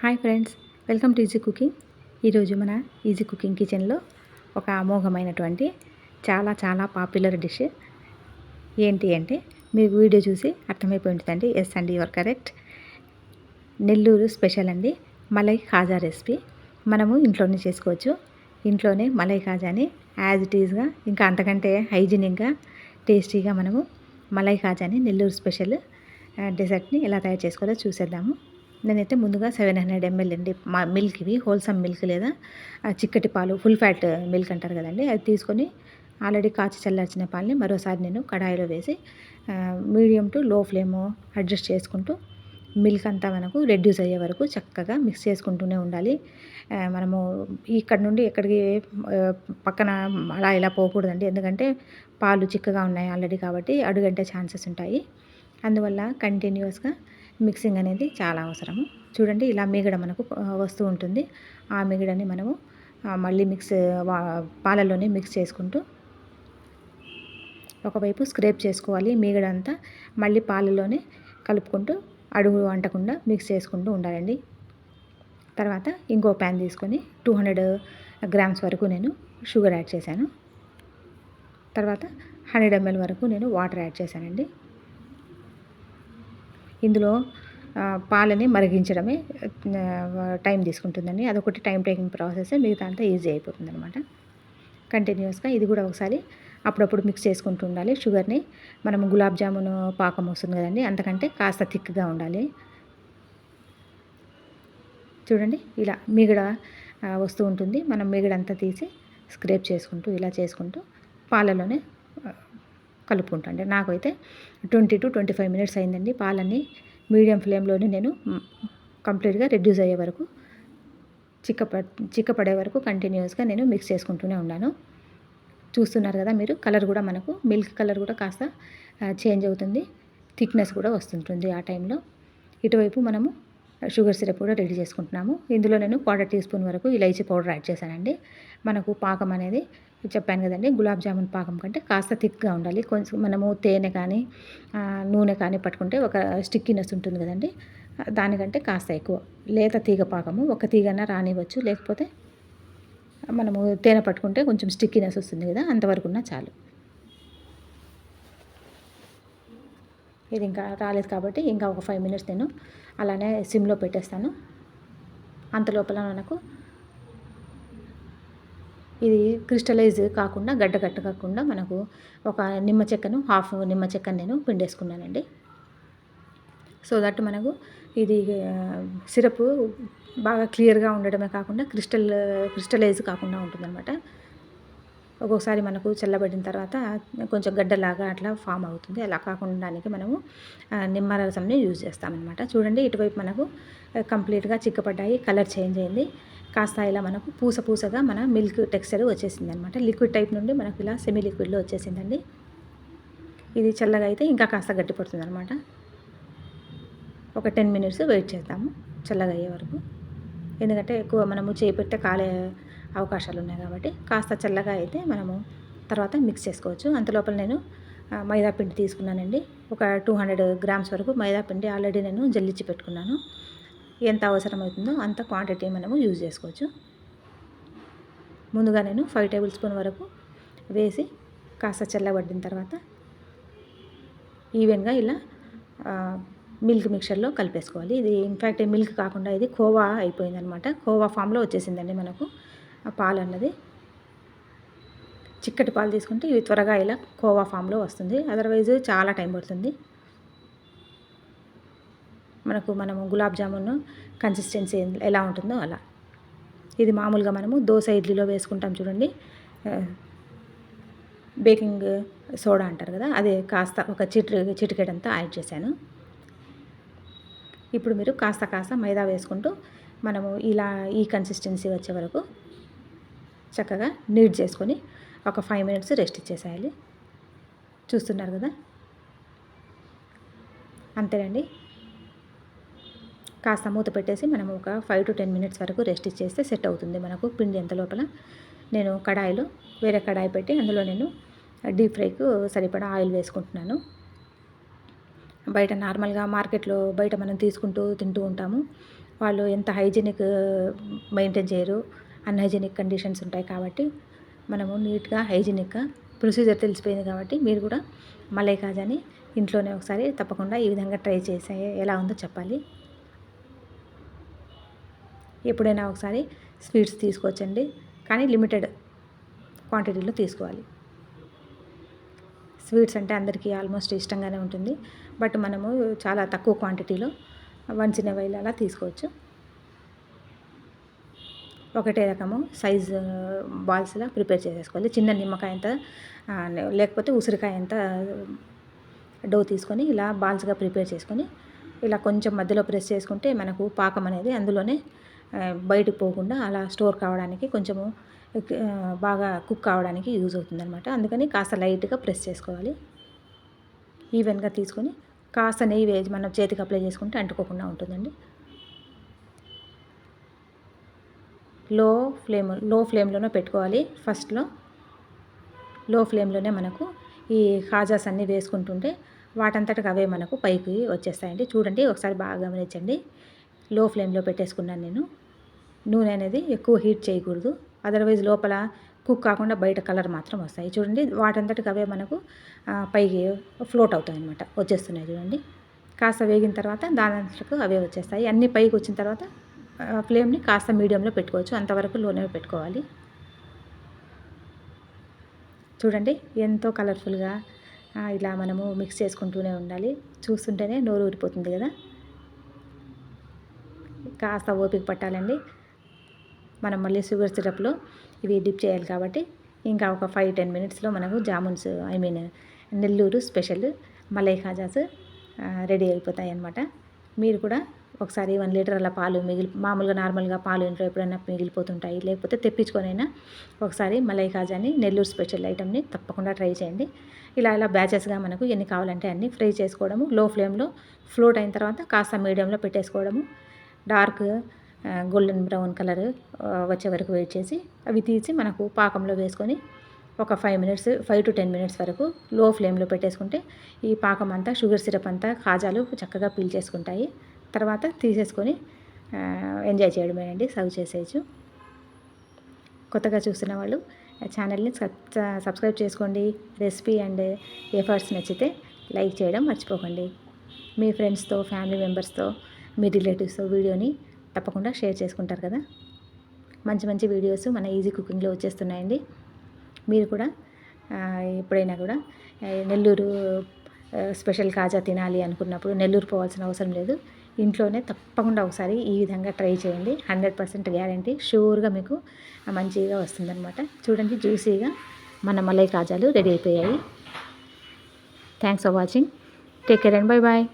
Hi friends welcome to easy cooking. ఈరోజు మన easy cooking కిచెన్లో ఒక అమోఘమైనటువంటి చాలా చాలా పాపులర్ డిష్. ఏంటి అంటే మీరు వీడియో చూసి అర్థమైపోయి ఉంటుందండి ఎస్ అండి యువర్ కరెక్ట్ నెల్లూరు స్పెషల్ అండి మలై ఖాజా రెసిపీ. మనము ఇంట్లోనే చేసుకోవచ్చు. ఇంట్లోనే మలై ఖాజాని యాజ్ ఇట్ ఈజ్గా ఇంకా అంతకంటే హైజీనిక్గా టేస్టీగా మనము మలై ఖాజాని నెల్లూరు స్పెషల్ డెజర్ట్ని ఎలా తయారు చేసుకోవాలో చూసేద్దాము. నేనైతే ముందుగా సెవెన్ హండ్రెడ్ ఎంఎల్ అండి. మా మిల్క్ ఇవి హోల్సమ్ మిల్క్ లేదా చిక్కటి పాలు ఫుల్ ఫ్యాట్ మిల్క్ అంటారు కదండి. అది తీసుకొని ఆల్రెడీ కాచి చల్లార్చిన పాలని మరోసారి నేను కడాయిలో వేసి medium to low flame adjust చేసుకుంటూ మిల్క్ అంతా మనకు రెడ్యూస్ అయ్యే వరకు చక్కగా మిక్స్ చేసుకుంటూనే ఉండాలి. మనము ఇక్కడ నుండి ఎక్కడికి పక్కన అలా ఇలా పోకూడదండి. ఎందుకంటే పాలు చిక్కగా ఉన్నాయి ఆల్రెడీ కాబట్టి అడుగంటే ఛాన్సెస్ ఉంటాయి. అందువల్ల కంటిన్యూస్గా మిక్సింగ్ అనేది చాలా అవసరము. చూడండి ఇలా మిగడ మనకు వస్తూ ఉంటుంది. ఆ మిగడని మనము మళ్ళీ మిక్స్ పాలలోనే మిక్స్ చేసుకుంటూ ఒకవైపు స్క్రేప్ చేసుకోవాలి. మీగడంతా మళ్ళీ పాలలోనే కలుపుకుంటూ అడుగు అంటకుండా మిక్స్ చేసుకుంటూ ఉండాలండి. తర్వాత ఇంకో ప్యాన్ తీసుకొని టూ హండ్రెడ్ గ్రామ్స్ వరకు నేను షుగర్ యాడ్ చేశాను. తర్వాత హండ్రెడ్ ఎంఎల్ వరకు నేను వాటర్ యాడ్ చేశానండి. ఇందులో పాలని మరిగించడమే టైం తీసుకుంటుందండి. అదొకటి టైం టేకింగ్ ప్రాసెస్ మిగతా అంతా ఈజీ అయిపోతుంది అనమాట కంటిన్యూస్గా ఇది కూడా ఒకసారి అప్పుడప్పుడు మిక్స్ చేసుకుంటూ ఉండాలి. షుగర్ని మనం గులాబ్ జామున్ పాకం వస్తుంది కదండి అంతకంటే కాస్త థిక్గా ఉండాలి. చూడండి ఇలా మిగడ వస్తూ ఉంటుంది. మనం మిగడంతా తీసి స్క్రేప్ చేసుకుంటూ ఇలా చేసుకుంటూ పాలలోనే కలుపుకుంటా. నాకైతే twenty to twenty five minutes అయిందండి. పాలన్నీ మీడియం ఫ్లేమ్లోనే నేను కంప్లీట్గా రెడ్యూస్ అయ్యే వరకు చిక్క చిక్కపడే వరకు కంటిన్యూస్గా నేను మిక్స్ చేసుకుంటూనే ఉన్నాను. చూస్తున్నారు కదా మీరు కలర్ కూడా మనకు మిల్క్ కలర్ కూడా కాస్త చేంజ్ అవుతుంది. థిక్నెస్ కూడా వస్తుంటుంది ఆ టైంలో ఇటువైపు మనము షుగర్ సిరప్ కూడా రెడీ చేసుకుంటున్నాము. ఇందులో నేను క్వార్టర్ టీ స్పూన్ వరకు ఇలైచీ పౌడర్ యాడ్ చేశానండి. మనకు పాకం అనేది చెప్పాను కదండి గులాబ్ జామున్ పాకం కంటే కాస్త థిక్గా ఉండాలి. కొంచెం మనము తేనె కానీ నూనె కానీ పట్టుకుంటే ఒక స్టిక్కీనెస్ ఉంటుంది కదండి. దానికంటే కాస్త ఎక్కువ. లేత తీగ పాకము ఒక తీగన రానివ్వచ్చు. లేకపోతే మనము తేనె పట్టుకుంటే కొంచెం స్టిక్కీనెస్ వస్తుంది కదా అంతవరకున్నా చాలు. ఇది ఇంకా రాలేదు కాబట్టి ఇంకా ఒక ఫైవ్ మినిట్స్ నేను అలానే సిమ్లో పెట్టేస్తాను. అంత లోపల మనకు ఇది క్రిస్టలైజ్ కాకుండా గడ్డ గట్ట కాకుండా మనకు ఒక నిమ్మ చెక్కను హాఫ్ నిమ్మ చెక్కను నేను పిండేసుకున్నానండి. సో దట్ మనకు ఇది సిరప్ బాగా క్లియర్గా ఉండడమే కాకుండా క్రిస్టల్ క్రిస్టలైజ్ కాకుండా ఉంటుందన్నమాట. ఒక్కొక్కసారి మనకు చల్లబడిన తర్వాత కొంచెం గడ్డలాగా అట్లా ఫామ్ అవుతుంది. అలా కాకుండా మనము నిమ్మరసంని యూజ్ చేస్తామన్నమాట. చూడండి ఇటువైపు మనకు కంప్లీట్గా చిక్కపడ్డాయి కలర్ చేంజ్ అయింది. కాస్త ఇలా మనకు పూస పూసగా మన మిల్క్ టెక్స్చర్ వచ్చేసింది అనమాట లిక్విడ్ టైప్ నుండి మనకు ఇలా సెమీ లిక్విడ్లో వచ్చేసిందండి. ఇది చల్లగా అయితే ఇంకా కాస్త గట్టిపడుతుంది అనమాట ఒక టెన్ మినిట్స్ వెయిట్ చేద్దాము చల్లగా అయ్యే వరకు. ఎందుకంటే ఎక్కువ మనము చేపెట్టే కాలే అవకాశాలు ఉన్నాయి కాబట్టి కాస్త చల్లగా అయితే మనము తర్వాత మిక్స్ చేసుకోవచ్చు. అంతలోపల నేను మైదా పిండి తీసుకున్నానండి. ఒక టూ హండ్రెడ్ గ్రామ్స్ వరకు మైదా పిండి ఆల్రెడీ నేను జల్లిచ్చి పెట్టుకున్నాను. ఎంత అవసరమవుతుందో అంత క్వాంటిటీ మనము యూజ్ చేసుకోవచ్చు. ముందుగా నేను ఫైవ్ టేబుల్ స్పూన్ వరకు వేసి కాస్త చల్లబడిన తర్వాత ఈవెన్గా ఇలా మిల్క్ మిక్చర్లో కలిపేసుకోవాలి. ఇది ఇన్ఫ్యాక్ట్ మిల్క్ కాకుండా ఇది కోవా అయిపోయిందనమాట. కోవా ఫామ్లో వచ్చేసిందండి మనకు. పాలు అన్నది చిక్కటి పాలు తీసుకుంటే ఇవి త్వరగా ఇలా కోవా ఫామ్లో వస్తుంది. అదర్వైజ్ చాలా టైం పడుతుంది. మనకు మనము గులాబ్ జామున్ కన్సిస్టెన్సీ ఎలా ఉంటుందో అలా. ఇది మామూలుగా మనము దోశ ఇడ్లీలో వేసుకుంటాం చూడండి. బేకింగ్ సోడా అంటారు కదా అదే కాస్త ఒక చిటి చిటికెడంతా యాడ్ చేశాను. ఇప్పుడు మీరు కాస్త కాస్త మైదా వేసుకుంటూ మనము ఇలా ఈ కన్సిస్టెన్సీ వచ్చే వరకు చక్కగా నీట్ చేసుకొని ఒక ఫైవ్ మినిట్స్ రెస్ట్ ఇచ్చేసేయాలి. చూస్తున్నారు కదా? అంతేనండి. కాస్త మూత పెట్టేసి మనం ఒక ఫైవ్ టు టెన్ మినిట్స్ వరకు రెస్ట్ ఇచ్చేస్తే సెట్ అవుతుంది మనకు పిండి ఎంత లోపల. నేను కడాయిలో వేరే కడాయి పెట్టి అందులో నేను డీప్ ఫ్రైకు సరిపడా ఆయిల్ వేసుకుంటున్నాను. బయట నార్మల్గా మార్కెట్లో బయట మనం తీసుకుంటూ తింటూ ఉంటాము. వాళ్ళు ఎంత హైజీనిక్ మెయింటైన్ చేయరు. అన్హైజీనిక్ కండిషన్స్ ఉంటాయి కాబట్టి మనము నీట్గా హైజీనిక్గా ప్రొసీజర్ తెలిసిపోయింది కాబట్టి మీరు కూడా మలై కాజాని ఇంట్లోనే ఒకసారి తప్పకుండా ఈ విధంగా ట్రై చేసే ఎలా ఉందో చెప్పాలి. ఎప్పుడైనా ఒకసారి స్వీట్స్ తీసుకోవచ్చండి. కానీ లిమిటెడ్ క్వాంటిటీలో తీసుకోవాలి. స్వీట్స్ అంటే అందరికీ ఆల్మోస్ట్ ఇష్టంగానే ఉంటుంది. బట్ మనము చాలా తక్కువ క్వాంటిటీలో వన్స్ ఇన్ వైల్ అలా తీసుకోవచ్చు. ఒకటే రకము సైజ్ బాల్స్లా ప్రిపేర్ చేసేసుకోవాలి. చిన్న నిమ్మకాయ ఎంత లేకపోతే ఉసిరికాయ ఎంత డో తీసుకొని ఇలా బాల్స్గా ప్రిపేర్ చేసుకొని ఇలా కొంచెం మధ్యలో ప్రెస్ చేసుకుంటే మనకు పాకం అనేది అందులోనే బయటకు పోకుండా అలా స్టోర్ కావడానికి కొంచెము బాగా కుక్ కావడానికి యూజ్ అవుతుందనమాట అందుకని కాస్త లైట్గా ప్రెస్ చేసుకోవాలి. ఈవెన్గా తీసుకొని కాస్త నెయ్యి వేసి మనం చేతికి అప్లై చేసుకుంటే అంటుకోకుండా ఉంటుందండి. లో ఫ్లేమ్లో ఫ్లేమ్లోనే పెట్టుకోవాలి ఫస్ట్లో. లో ఫ్లేమ్లోనే మనకు ఈ ఖాజాస్ అన్నీ వేసుకుంటుంటే వాటంతటికి అవే మనకు పైకి వచ్చేస్తాయండి. చూడండి ఒకసారి బాగా గమనించండి. లో ఫ్లేమ్లో పెట్టేసుకున్నాను నేను. నూనె అనేది ఎక్కువ హీట్ చేయకూడదు. అదర్వైజ్ లోపల కుక్ కాకుండా బయట కలర్ మాత్రం వస్తాయి. చూడండి వాటంతటికి అవే మనకు పైకి ఫ్లోట్ అవుతాయి అనమాట వచ్చేస్తున్నాయి చూడండి. కాస్త వేగిన తర్వాత దాని అంతకు అవే వచ్చేస్తాయి. అన్నీ పైకి వచ్చిన తర్వాత ఫ్లేమ్ని కాస్త మీడియంలో పెట్టుకోవచ్చు. అంతవరకు లోనే పెట్టుకోవాలి. చూడండి ఎంతో కలర్ఫుల్గా ఇలా మనము మిక్స్ చేసుకుంటూనే ఉండాలి. చూస్తుంటేనే నోరు ఊరిపోతుంది కదా. కాస్త ఓపిక పట్టాలండి. మనం మళ్ళీ షుగర్ సిరప్లో ఇవి డిప్ చేయాలి కాబట్టి. ఇంకా ఒక ఫైవ్ టెన్ మినిట్స్లో మనకు jamuns I mean Nellore special malai khajas ready అయిపోతాయి అన్నమాట మీరు కూడా ఒకసారి వన్ లీటర్ అలా పాలు మిగిలి మామూలుగా నార్మల్గా పాలు ఇంట్లో ఎప్పుడైనా మిగిలిపోతుంటాయి. లేకపోతే తెప్పించుకొనైనా ఒకసారి మలై కాజాని నెల్లూరు స్పెషల్ ఐటమ్ని తప్పకుండా ట్రై చేయండి. ఇలా ఇలా బ్యాచెస్గా మనకు ఎన్ని కావాలంటే అన్నీ ఫ్రై చేసుకోవడము లో ఫ్లేమ్లో ఫ్లోట్ అయిన తర్వాత కాస్త మీడియంలో పెట్టేసుకోవడము డార్క్ గోల్డెన్ బ్రౌన్ కలర్ వచ్చే వరకు వెయిట్ చేసి అవి తీసి మనకు పాకంలో వేసుకొని ఒక five minutes five to ten minutes వరకు లో ఫ్లేమ్లో పెట్టేసుకుంటే ఈ పాకం అంతా షుగర్ సిరప్ అంతా కాజాలు చక్కగా పీల్ చేసుకుంటాయి. తర్వాత తీసేసుకొని ఎంజాయ్ చేయడమేనండి సర్వ్ చేసేయచ్చు. కొత్తగా చూస్తున్న వాళ్ళు ఛానల్ని సబ్స్క్రైబ్ చేసుకోండి. రెసిపీ అండ్ ఎఫర్ట్స్ నచ్చితే లైక్ చేయడం మర్చిపోకండి. మీ ఫ్రెండ్స్తో ఫ్యామిలీ మెంబర్స్తో మీ రిలేటివ్స్తో వీడియోని తప్పకుండా షేర్ చేసుకుంటారు కదా. మంచి మంచి వీడియోస్ మన ఈజీ కుకింగ్లో వచ్చేస్తున్నాయండి. మీరు కూడా ఎప్పుడైనా కూడా నెల్లూరు స్పెషల్ కాజా తినాలి అనుకున్నప్పుడు నెల్లూరు పోవాల్సిన అవసరం లేదు. ఇంట్లోనే తప్పకుండా ఒకసారి ఈ విధంగా ట్రై చేయండి. Hundred percent guarantee. షూర్గా మీకు మంచిగా వస్తుందన్నమాట. చూడండి జ్యూసీగా మన మలై కాజాలు రెడీ అయిపోయాయి. Thanks for watching take care and bye bye